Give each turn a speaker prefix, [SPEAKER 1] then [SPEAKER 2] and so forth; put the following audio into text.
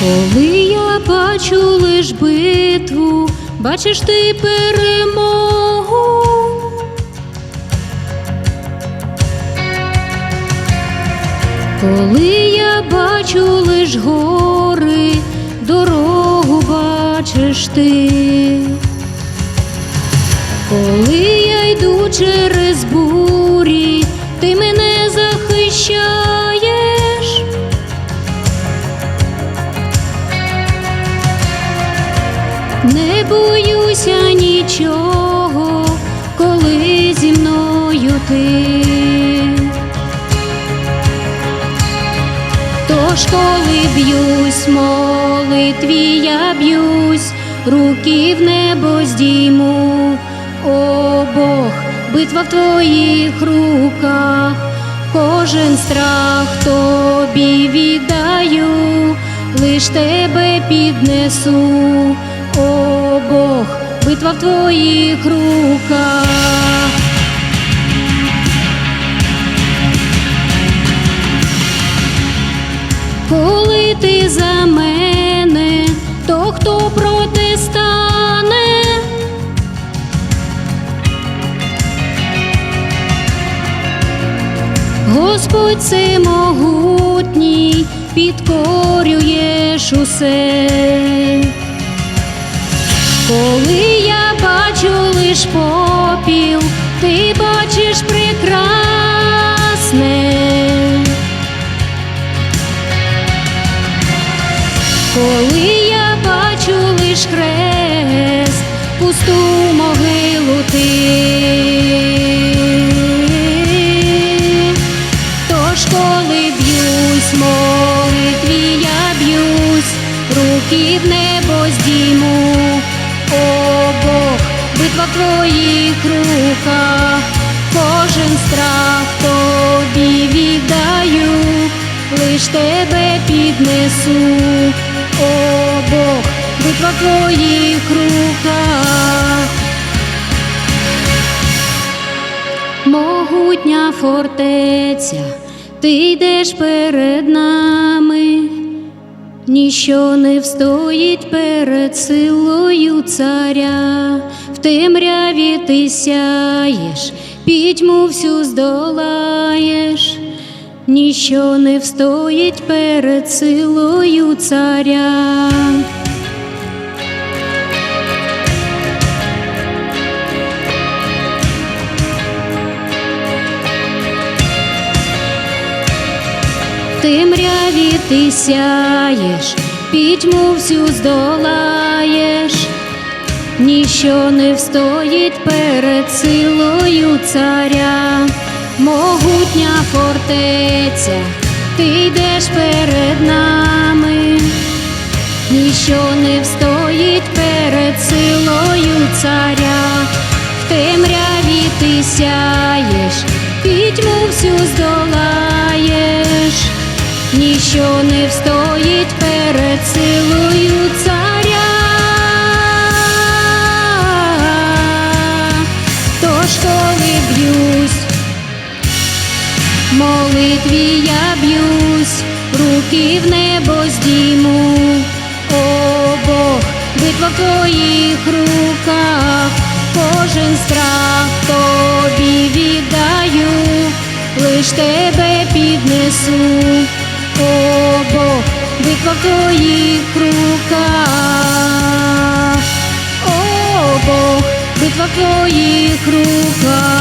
[SPEAKER 1] Коли я бачу лиш битву, бачиш ти перемогу. Коли я бачу лиш гори, дорогу бачиш ти. Коли я йду через бурі, Не боюся нічого, коли зі мною ти. Тож, коли б'юсь, молитві я б'юсь, руки в небо здійму, о Бог, битва в твоїх руках, кожен страх тобі віддаю, лиш тебе піднесу, о Бог, битва в твоїх руках. Коли ти за мене, то хто проти стане? Господь всемогутній, підкорюєш усе. Коли я бачу лиш попіл, ти бачиш прекрасне. Коли я бачу лиш хрест, пусту могилу ти. Тож, коли б'юсь, молитві я б'юсь, руки в небо кожен страх тобі віддаю, лиш тебе піднесу, о Бог, битва в твоїх руках. Могутня фортеця, ти йдеш перед нами, ніщо не встоїть перед силою царя, в темряві ти сяєш, пітьму всю здолаєш, ніщо не встоїть перед силою царя. В темряві ти сяєш, пітьму всю здолаєш, ніщо не встоїть перед силою царя, могутня фортеця, ти йдеш перед нами, ніщо не встоїть перед силою царя, в темряві ти сяєш, пітьму всю здолаєш, ніщо не встоїть перед силою молитві я б'юсь, руки в небо здійму, о Бог, битва в твоїх руках, кожен страх тобі віддаю, лиш тебе піднесу, о Бог, битва в твоїх руках, о Бог, битва в твоїх руках.